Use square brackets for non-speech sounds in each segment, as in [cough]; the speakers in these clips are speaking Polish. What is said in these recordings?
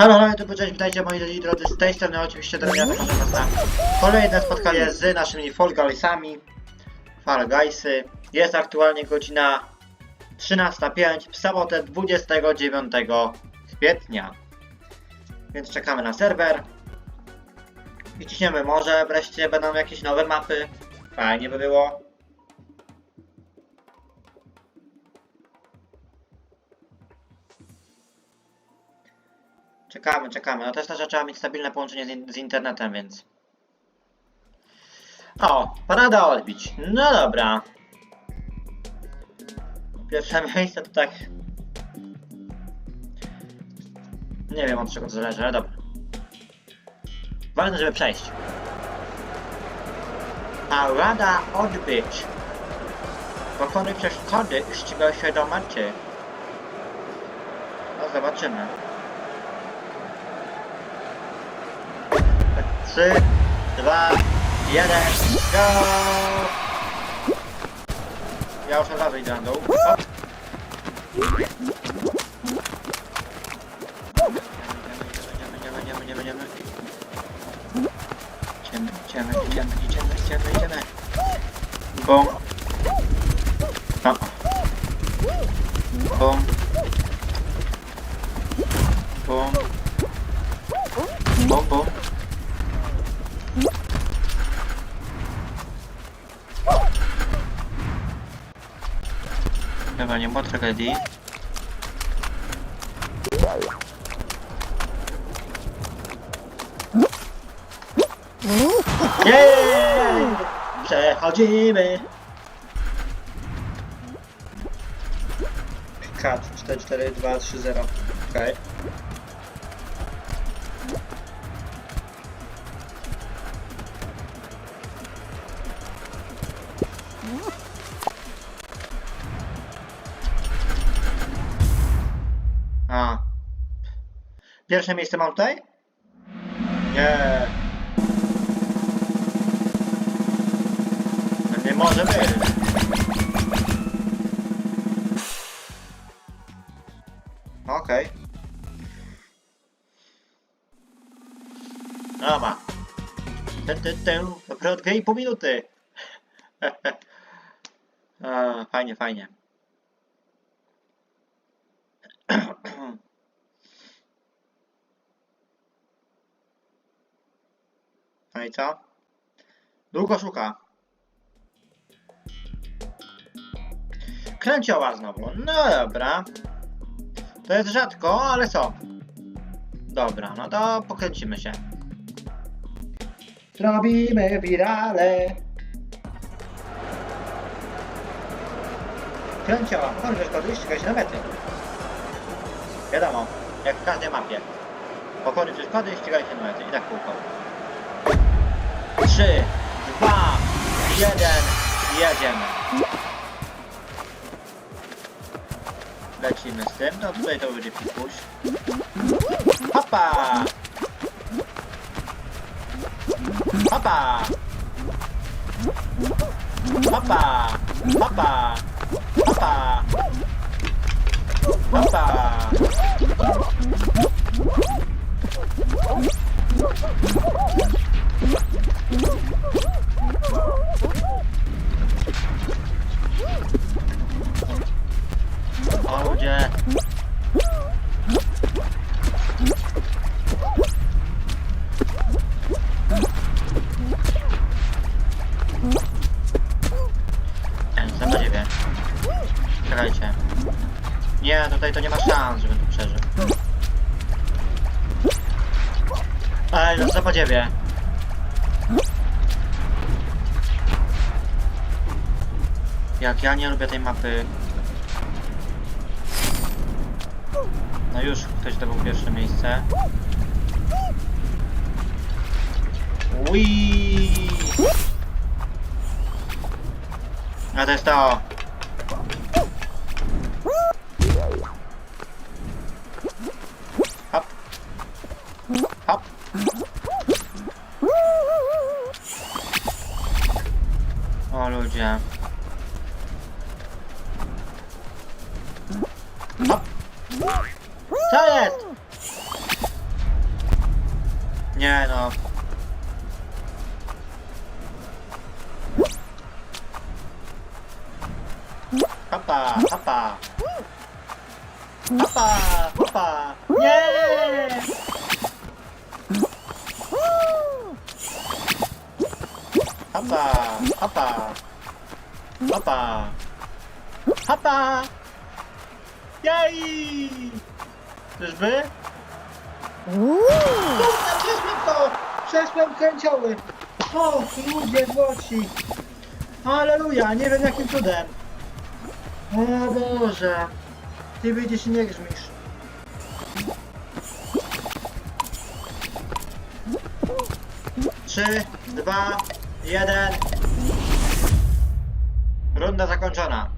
Halo, halo, tu cześć, witajcie moi drodzy, z tej strony oczywiście Drewnia, zapraszam was na kolejne spotkanie z naszymi Fall Guysami, Fall Guysy. Jest aktualnie godzina 13.05 w sobotę 29 kwietnia. Więc czekamy na serwer. I ciśniemy, może wreszcie będą jakieś nowe mapy. Fajnie by było. Czekamy, czekamy. No też też trzeba mieć stabilne połączenie z, z internetem, więc... O, parada odbić. No dobra. Pierwsze [laughs] miejsce to tak... Nie wiem od czego to zależy, ale dobra. Ważne, żeby przejść. Parada odbić. Pokonuj przeszkody, ścigał się do mety. No zobaczymy. Trzy, dwa, jeden, go! Ja już od razu idę na dół. Hop. Idziemy, idziemy, idziemy, idziemy, idziemy. Idziemy, idziemy, idziemy, idziemy, idziemy, idziemy. Bum. Było tragedii. Jej! Przechodzimy! Kat 4, 4, 2, 3, 0. Okej. A. Pierwsze miejsce mam tutaj? Nie. Nie może być. Okej. Dobra. Tę, tę, tę. Dopiero 2,5 minuty. [laughs] Fajnie, fajnie. No i co? Długo szuka. Kręcioła znowu. No dobra. To jest rzadko, ale co? Dobra, no to pokręcimy się. Zrobimy wirale. Kręcioła, dobrze, szkody, ścigaj się na mety. Wiadomo, jak w każdej mapie. Pokory przeszkody, ścigaj się na mety. I tak kółko. 3, 2, 1, jedziemy. Lecimy z tym, no tutaj to będzie pikuś. Hopa! Hopa! Hopa! Hopa! Hopa! Hopa! O Lubię tej mapy. No już, ktoś zdobył pierwsze miejsce. Wii. A to jest to. Papa. Papa. Jej! Czyżby? Kurwa, przeszłem to! Przeszłem kręcioły! O, ludzie złoci! Aleluja, nie wiem jakim cudem. O Boże! Ty widzisz nie grzmisz. Trzy, dwa, jeden. Runda zakończona.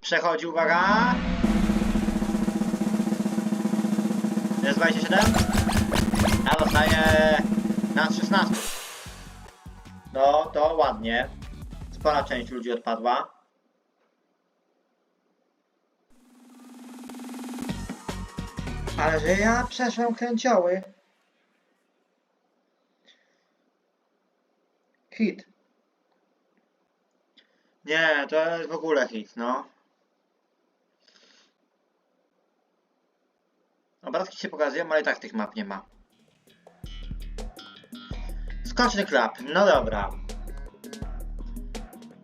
Przechodzi, uwaga. Jest 27? A zostaje nas 16. No, to ładnie. Spora część ludzi odpadła. Ale że ja przeszłem kręcioły. Hit. Nie, to jest w ogóle hit, no. Obrazki się pokazują, ale i tak tych map nie ma. Skoczny klap, no dobra.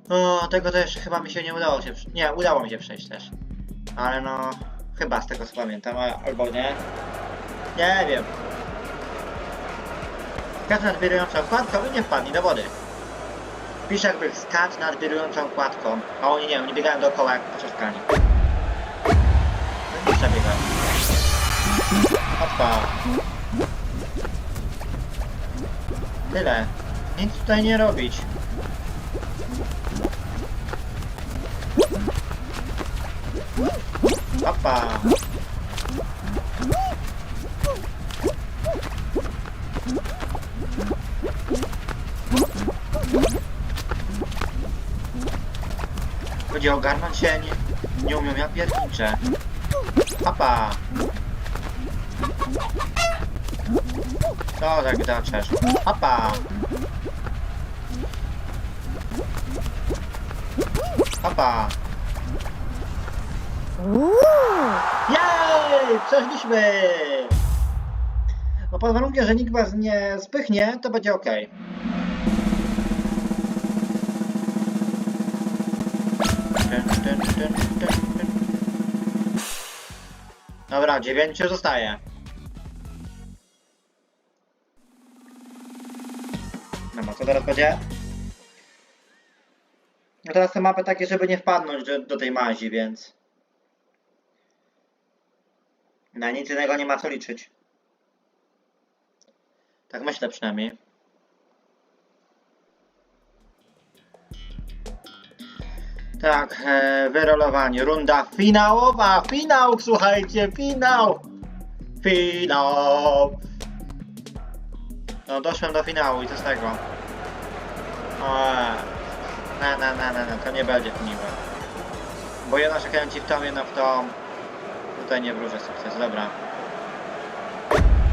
O, tego też chyba mi się nie udało się... Nie, udało mi się przejść też. Ale no... Chyba z tego co pamiętam, albo nie. Nie wiem. Nad wirującą kładką i nie wpadnij do wody. Pisz jakby skacz nad wirującą kładką, a oni nie, oni biegają dookoła jak poczeskani. No nie przebiegają. Opa. Tyle. Nic tutaj nie robić. Opa. Będzie ogarnąć się, nie, nie umiem, ja pierniczę. Papa. Co tak daczesz? Papa. Papa. Jej! Przeszliśmy! No pod warunkiem, że nikt was nie spychnie, to będzie ok. Dobra, dziewięciu zostaje. Dobra, co teraz będzie? No teraz te mapy takie, żeby nie wpadnąć do, do tej mazi, więc... Na nic innego nie ma co liczyć. Tak myślę przynajmniej. Tak, e, wyrolowanie. Runda finałowa. Finał, słuchajcie, finał. Finał. No, doszłem do finału i co z tego? O, na, na, na, na, na, to nie będzie miłe. Bo jedno czekają ci w tą, jedno w tą. Tutaj nie wróżę sukces, dobra.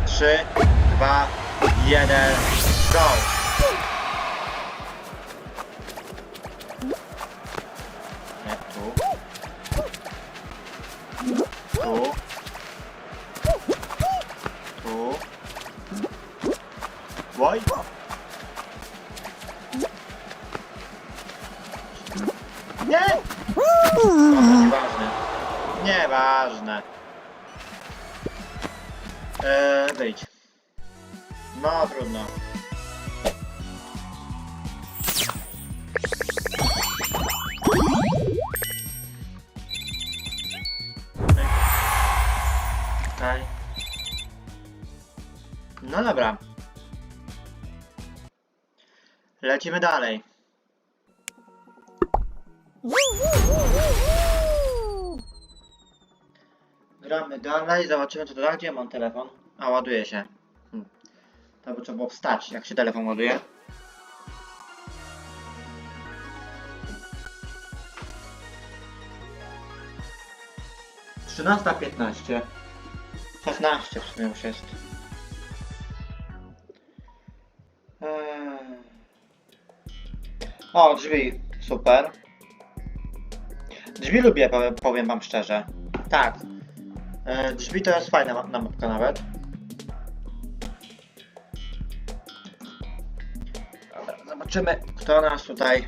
3, 2, 1, go! Oj! Lecimy dalej. Gramy dalej, zobaczymy co to da. Gdzie mam telefon? A, ładuje się. Hm. To by trzeba było wstać, jak się telefon ładuje. Trzynasta piętnaście. Szesnaście w sumie już jest. O, drzwi. Super. Drzwi lubię, powiem, wam szczerze. Tak. E, drzwi to jest fajna na mapka nawet. Dobra, zobaczymy, kto nas tutaj...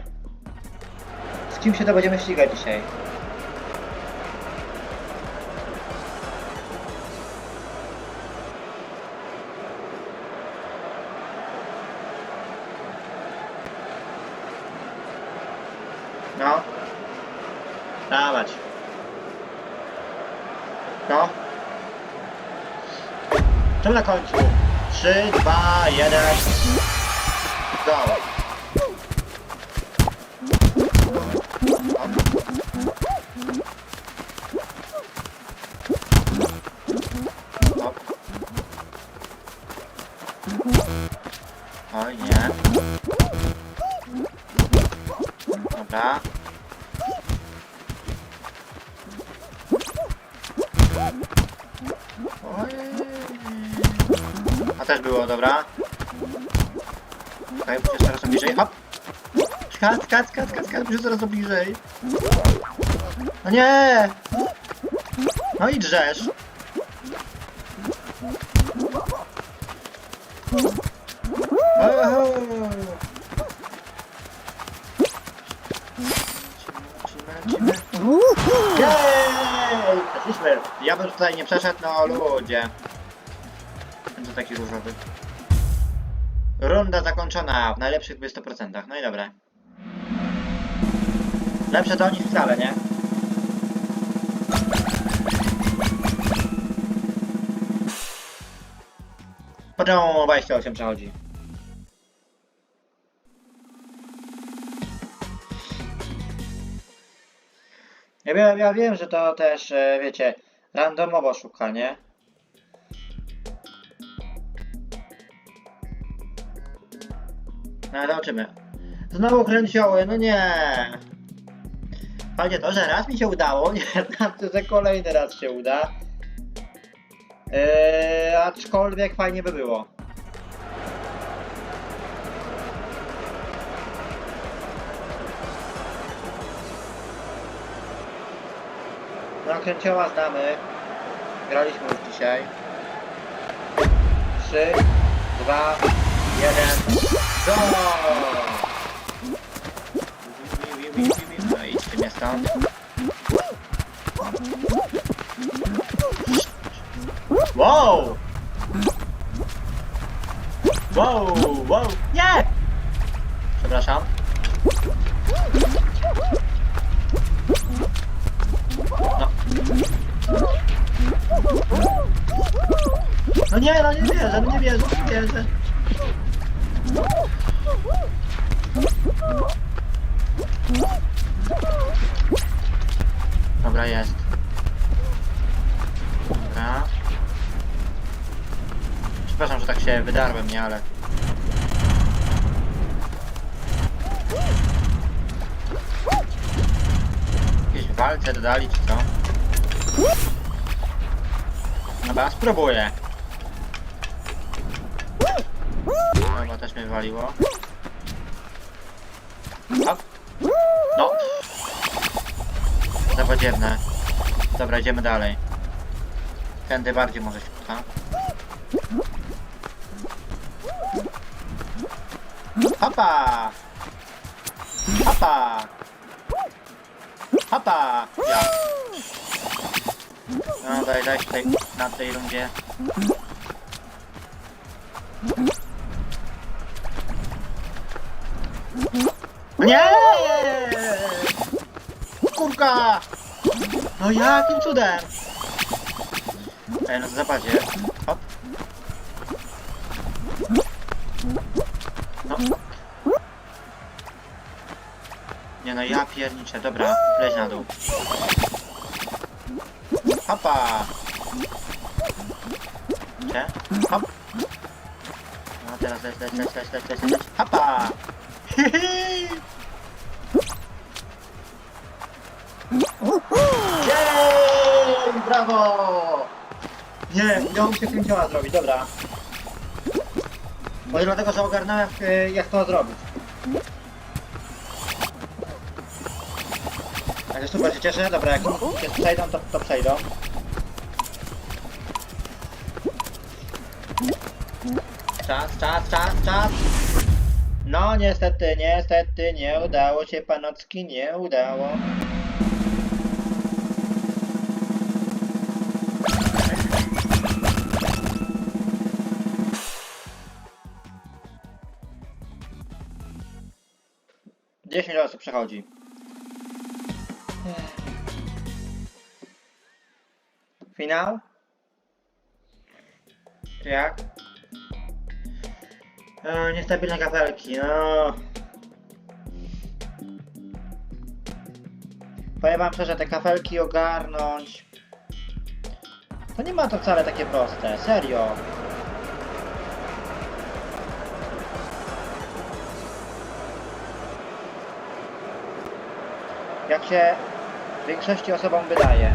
Z kim się to będziemy ścigać dzisiaj. 3, 2, 1. Go. Oj, nie. Też było, dobra. Okej, okay, coraz bliżej. Hop! Skat, skat, skat, skat, skat, będzie coraz bliżej. No nie! No i drzesz. Jej! Przeszliśmy. Ja bym tutaj nie przeszedł, no ludzie. To taki różowy. Runda zakończona w najlepszych 20%. No i dobra. Lepsze to niż wcale, nie? Poziom 28 przechodzi. Ja ja wiem, że to też, e, wiecie, randomowo szuka, nie? No zobaczymy. Znowu kręcioły, no nie. Fajnie to, że raz mi się udało, [laughs] nie znaczy, że kolejny raz się uda. Eee, aczkolwiek fajnie by było. No kręcioła znamy. Graliśmy już dzisiaj. 3, 2, 1, go! No idźcie stąd. Wow! Wow, wow, nie! Przepraszam. No. No nie, no nie wierzę, no nie wierzę, nie wierzę. Dobra, jest. Dobra. Przepraszam, że tak się wydarłem, nie, ale... Jakieś walce dodali, czy co? Dobra, spróbuję. Dobra, też mnie waliło. Hop. Dobra, idziemy dalej. Tędy bardziej może się uda. Hopa! Hopa! Hopa! Ja. No daj, daj tutaj na tej rundzie. Nie! Kurka! No jakim cudem? Ej, no zapadzie. Hop. No. Nie no, ja pierniczę. Dobra, leć na dół. Hopa! Gdzie? Hop! No teraz leć, leć, leć, leć, leć, leć, leć. Hopa! Hihi! [laughs] Brawo! Nie, udało mi się kręciła zrobić, dobra. Może dlatego, że ogarnąłem y, jak to zrobić. Ale super się cieszę, dobra, jak się przejdą, to, to przejdą. Czas, czas, czas, czas. No niestety, niestety nie udało się panocki, nie udało. Dziesięć osób przechodzi. Finał? Jak? E, niestabilne kapelki, no. Powiem wam szczerze, te kafelki ogarnąć. To nie ma to wcale takie proste, serio. Się większości osobom wydaje.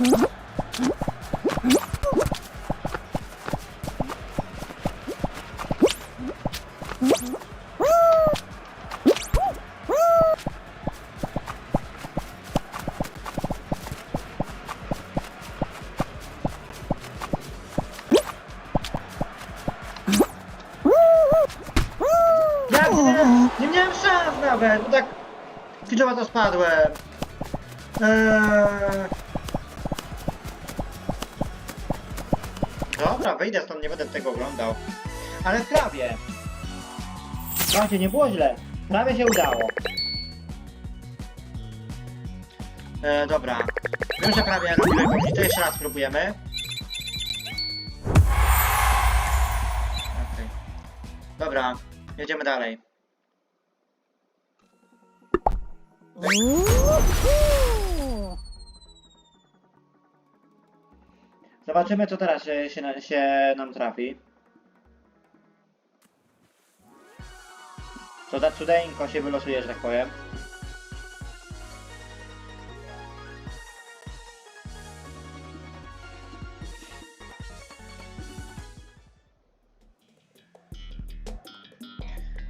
Mm-hmm. Będę tego oglądał. Ale prawie. Słuchajcie, nie było źle. Prawie się udało. E, dobra. Wiem, że prawie robię jakąś, to jeszcze raz spróbujemy. Okej. Dobra, jedziemy dalej. Uhu. Zobaczymy, co teraz się, się, się nam trafi. Co za cudeńko się wylosuje, że tak powiem.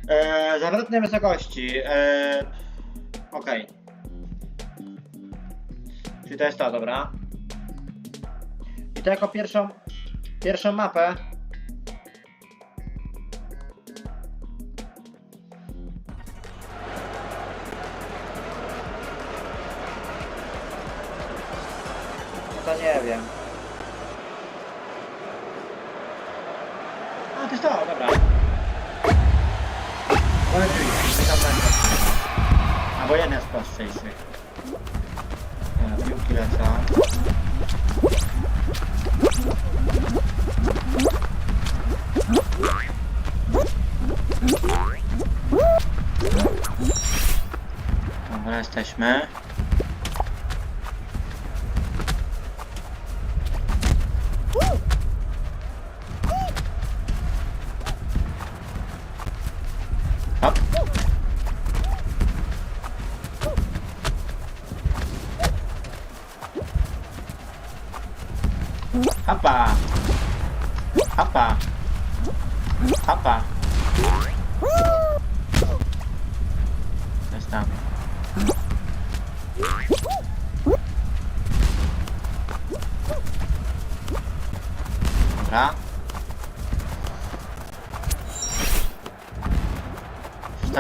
Eee, zawrotnej wysokości. Eee. Czyli to jest to, dobra. I to jako pierwszą, pierwszą mapę. No to nie wiem. A, to jest to, dobra. Lepiej, tam będzie. Albo jeden z prostszejszych.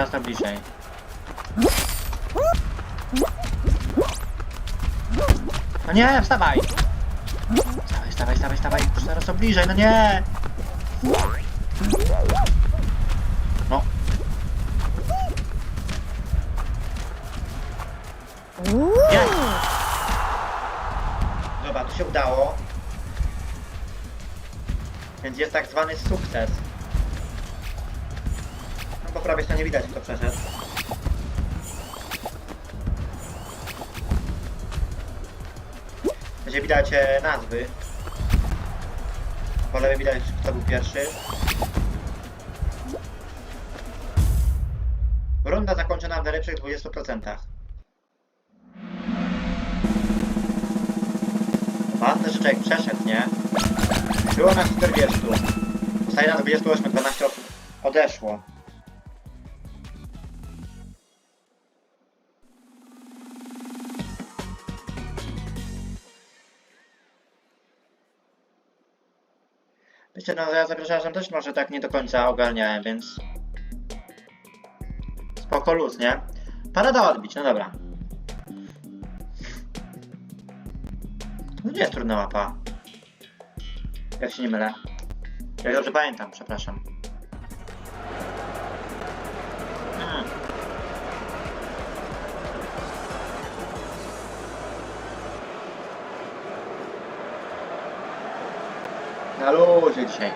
Teraz to bliżej. No nie, wstawaj! Wstawaj, wstawaj, wstawaj, wstawaj, zaraz są bliżej, no nie! No, jest! Dobra, to się udało. Więc jest tak zwany sukces. Prawej stronie widać kto przeszedł. Będzie widać e, nazwy. Po lewej widać kto był pierwszy. Runda zakończona w najlepszych 20%. Ważne, że człowiek przeszedł, nie? Było nas 40. Zostaje nas 28, 12 osób odeszło. Wiecie, no ja za razem też może tak nie do końca ogarniałem, więc... Spoko luz, nie? Parada odbić, no dobra. No nie jest trudna mapa. Jak się nie mylę. Jak dobrze pamiętam, przepraszam. Na luzie dzisiaj.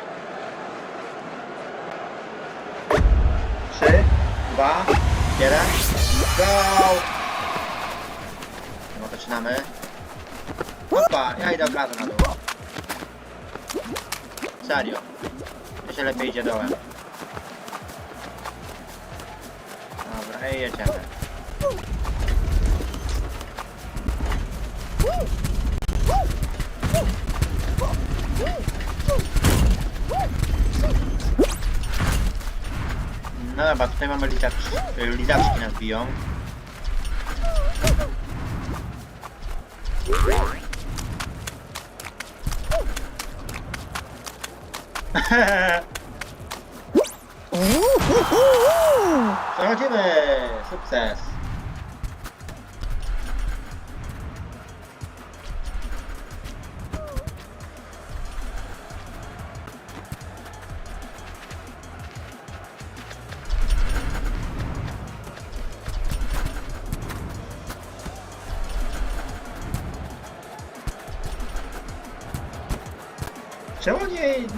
Trzy, dwa, jeden. Go! No zaczynamy. Opa, ja idę od razu na dół. Serio. To się lepiej idzie dołem. Dobra, i jedziemy. No dobra, tutaj mamy lizaczki, lizaczki nas biją. Uhuhu. Przechodzimy! Sukces!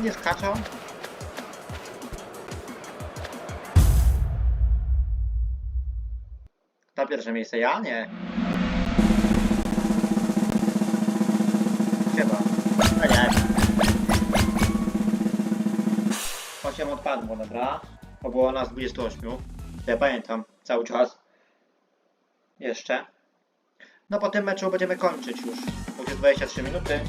Nie, skaczą? Na pierwsze miejsce ja? Nie. Chyba. No nie. 8 odpadło, dobra. Bo było nas 28. Ja pamiętam cały czas. Jeszcze. No po tym meczu będziemy kończyć już. Bo jest 23 minuty.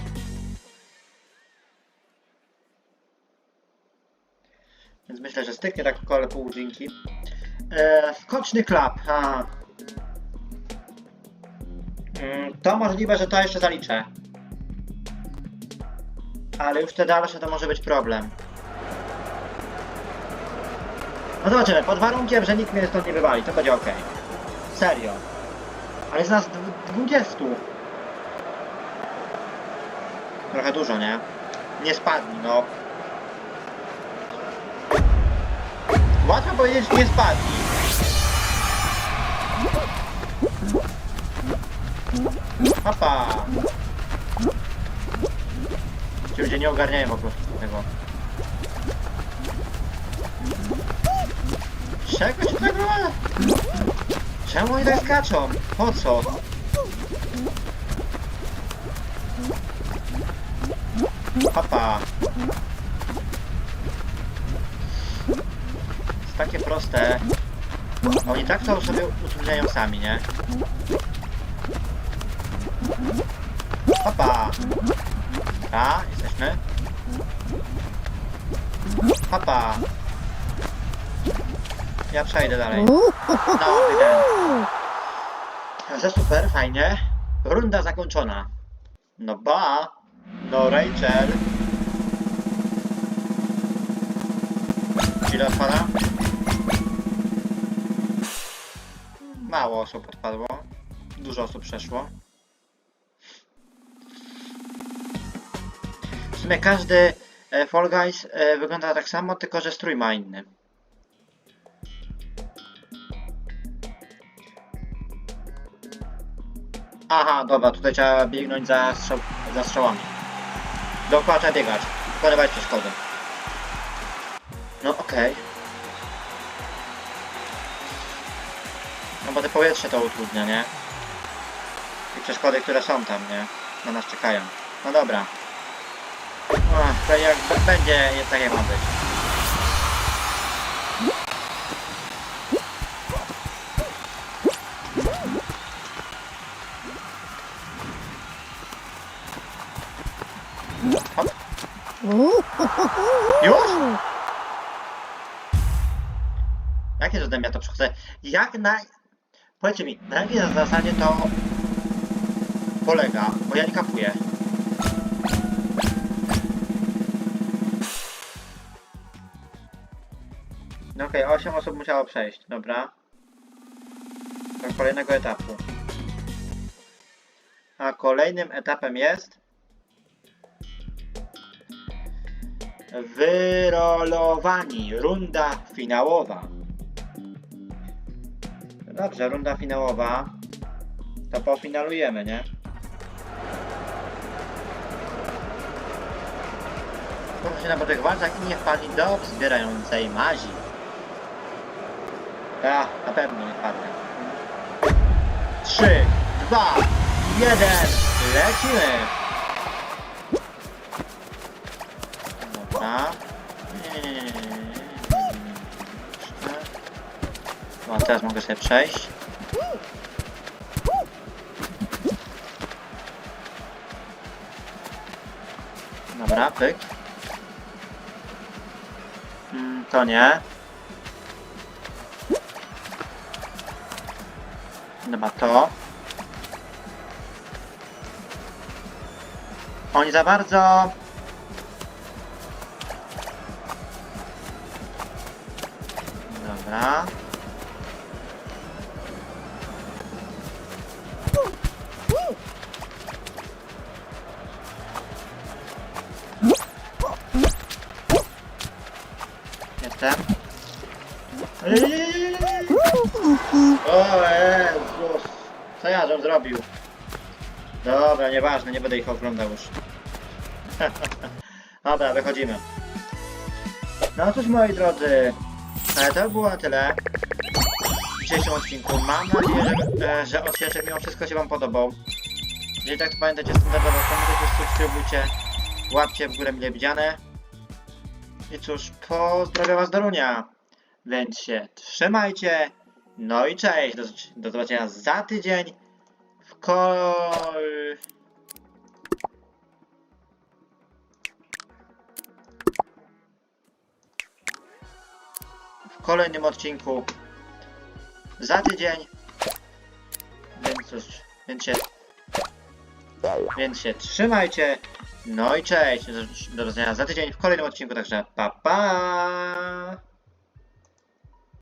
Więc myślę, że styknie tak około pół godzinki. Eee, skoczny klap. A. Mm, To możliwe, że to jeszcze zaliczę. Ale już te dalsze to może być problem. No zobaczymy, pod warunkiem, że nikt mnie stąd nie wywali, to będzie ok. Serio. Ale jest nas dw- 20. Trochę dużo, nie? Nie spadli, no. Łatwo powiedzieć, nie spadli. Papa! Ci ludzie nie ogarniają po prostu tego. Czego ci tego? Czemu oni tak skaczą? Po co? Papa! Takie proste. Oni tak to sobie utrudniają sami, nie? Papa! A, jesteśmy? Papa! Ja przejdę dalej. No, idę. Że super, fajnie. Runda zakończona. No ba! No Rachel! Ile odpada? mało osób odpadło. Dużo osób przeszło. W sumie każdy e, Fall Guys e, wygląda tak samo, tylko że strój ma inny. Aha, dobra, tutaj trzeba biegnąć za, strzał, za strzałami. Dookoła trzeba biegać, pokonywać przeszkody. No okej. Okay. No bo te powietrze to utrudnia, nie? I przeszkody, które są tam, nie? Na nas czekają. No dobra. Ach, to jak będzie, tak jak ma być. Już? Jakie cudem ja to przechodzę? Jak na... Powiedzcie mi, na jakiej zasadzie to polega? Bo ja nie kapuję. No okej, 8 osób musiało przejść, dobra. Do kolejnego etapu. A kolejnym etapem jest... Wyrolowani. Runda finałowa. Dobrze, runda finałowa. To pofinalujemy, nie? Proszę się na tych walcach i nie wpadli do zbierającej mazi. Ja, na pewno nie wpadnę. 3, 2, 1, lecimy! Dobra. Nie, nie, nie, nie, nie, No, teraz mogę sobie przejść. Dobra, pyk. Mm, to nie. Dobra, to. Oni za bardzo nieważne, nie będę ich oglądał już. [laughs] Dobra, wychodzimy. No cóż moi drodzy, e, to było na tyle w dzisiejszym odcinku. Mam nadzieję, że, e, że odcinek mimo wszystko się Wam podobał. Jeżeli tak, to pamiętajcie standardowo, komentujcie, subskrybujcie, łapcie w górę mile widziane. I cóż, pozdrawiam Was Dorunia. Więc się trzymajcie. No i cześć. Do, do zobaczenia za tydzień w kol... kolejnym odcinku za tydzień. Więc cóż, więc się, więc się trzymajcie. No i cześć. Do, zobaczenia za tydzień w kolejnym odcinku, także pa pa!